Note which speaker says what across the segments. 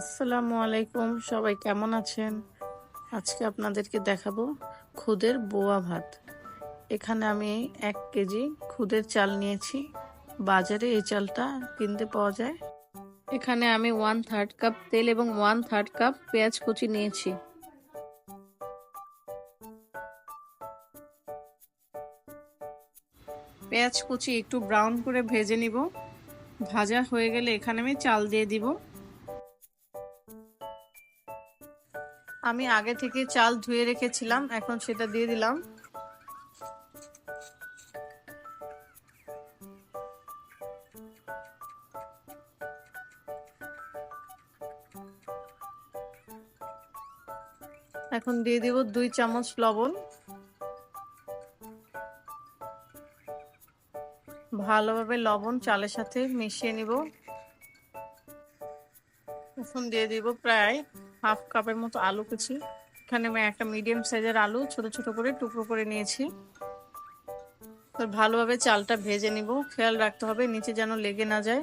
Speaker 1: আসসালামু আলাইকুম। সবাই কেমন আছেন? আজকে আপনাদেরকে দেখাবো খুদের বোয়া ভাত। এখানে আমি এক কেজি খুদের চাল নিয়েছি। বাজারে এই চালটা কিনতে পাওয়া যায়। এখানে আমি ওয়ান থার্ড কাপ তেল এবং ওয়ান থার্ড কাপ পেঁয়াজ কুচি নিয়েছি। পেঁয়াজ কুচি একটু ব্রাউন করে ভেজে নিব। ভাজা হয়ে গেলে এখানে আমি চাল দিয়ে দিব। আমি আগে থেকে চাল ধুয়ে রেখেছিলাম, এখন সেটা দিয়ে দিলাম। এখন দিয়ে দিব দুই চামচ লবণ। ভালোভাবে লবণ চালের সাথে মিশিয়ে নিব। এখন দিয়ে দিব প্রায় হাফ কাপের মতো আলু কুচি। এখানে আমি একটা মিডিয়াম সাইজের আলু ছোট ছোট করে, টুকরো করে নিয়েছি। তো ভালোভাবে চালটা ভেজে নিব। খেয়াল রাখতে হবে নিচে যেন লেগে না যায়।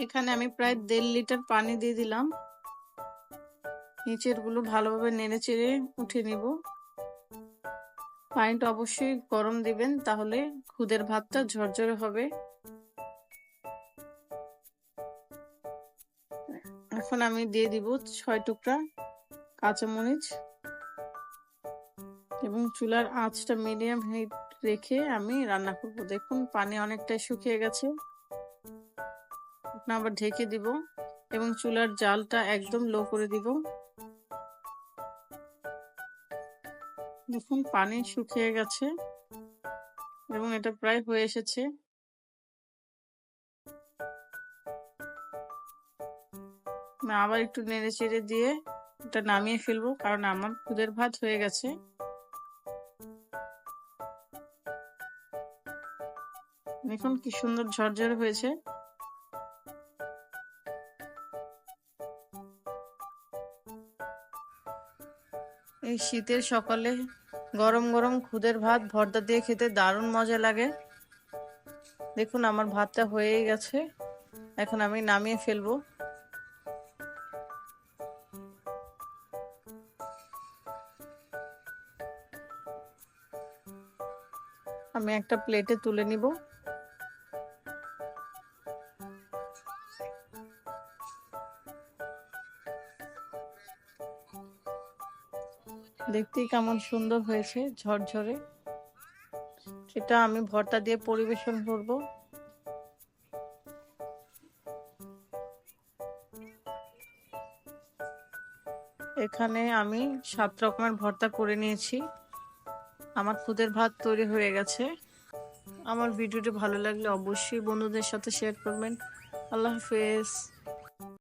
Speaker 1: এখানে আমি প্রায় দেড় লিটার পানি দিয়ে দিলাম। নিচেরগুলো ভালোভাবে নেড়ে চেড়ে উঠে নিব। পানিটা অবশ্যই গরম দিবেন, তাহলে খুদের ভাতটা ঝরঝরে হবে। এখন আমি দিয়ে দিব ছয় টুকরা কাঁচামরিচ এবং চুলার আঁচটা মিডিয়াম হিট রেখে আমি রান্না করব। দেখুন, পানি অনেকটাই শুকিয়ে গেছে। আবার ঢেকে দিব এবং চুলার জালটা একদম লো করে দিব। দেখুন, পানি শুকিয়ে গেছে এবং এটা প্রায় হয়ে এসেছে। আবার একটু নেড়ে চেড়ে দিয়ে এটা নামিয়ে ফেলব, কারণ আমার খুদের ভাত হয়ে গেছে। দেখুন কি সুন্দর ঝরঝরে হয়েছে। এই শীতের সকালে গরম গরম খুদের ভাত ভর্তা দিয়ে খেতে দারুণ মজা লাগে। দেখুন আমার ভাতটা হয়েই গেছে। এখন আমি নামিয়ে ফেলব। আমি একটা প্লেটে তুলে নিব। দেখতেই কেমন সুন্দর হয়েছে, ঝরঝরে। সেটা আমি ভর্তা দিয়ে পরিবেশন করব। এখানে আমি সাত রকমের ভর্তা করে নিয়েছি। আমার খুদের ভাত তৈরি হয়ে গেছে। আমার ভিডিওটি ভালো লাগলে অবশ্যই বন্ধুদের সাথে শেয়ার করবেন। আল্লাহ হাফেজ।